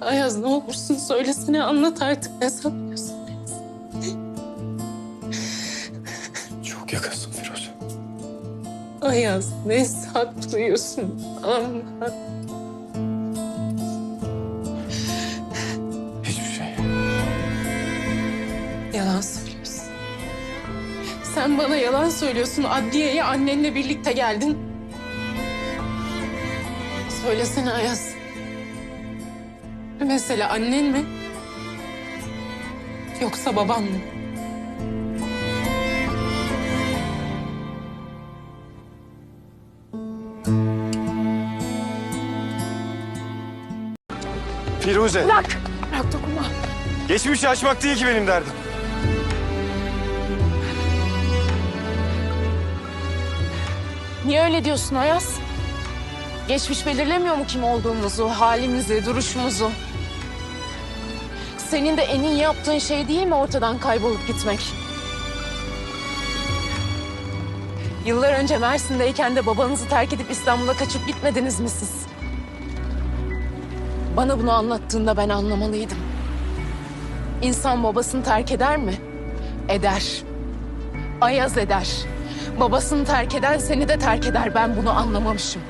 Ayaz ne olursun söylesene anlat artık ne sanıyorsun? Çok yakınsın Firuze. Ayaz ne saklıyorsun? Anlat. Hiçbir şey. Yalan söylüyorsun. Sen bana yalan söylüyorsun. Adliyeye annenle birlikte geldin. Söylesene Ayaz. Mesela annen mi? Yoksa baban mı? Firuze. Bırak. Bırak dokunma. Geçmişi açmak değil ki benim derdim. Niye öyle diyorsun Ayaz? Geçmiş belirlemiyor mu kim olduğumuzu, halimizi, duruşumuzu? Senin de en iyi yaptığın şey değil mi ortadan kaybolup gitmek? Yıllar önce Mersin'deyken de babanızı terk edip İstanbul'a kaçıp gitmediniz mi siz? Bana bunu anlattığında ben anlamalıydım. İnsan babasını terk eder mi? Eder. Ayaz eder. Babasını terk eden seni de terk eder. Ben bunu anlamamışım.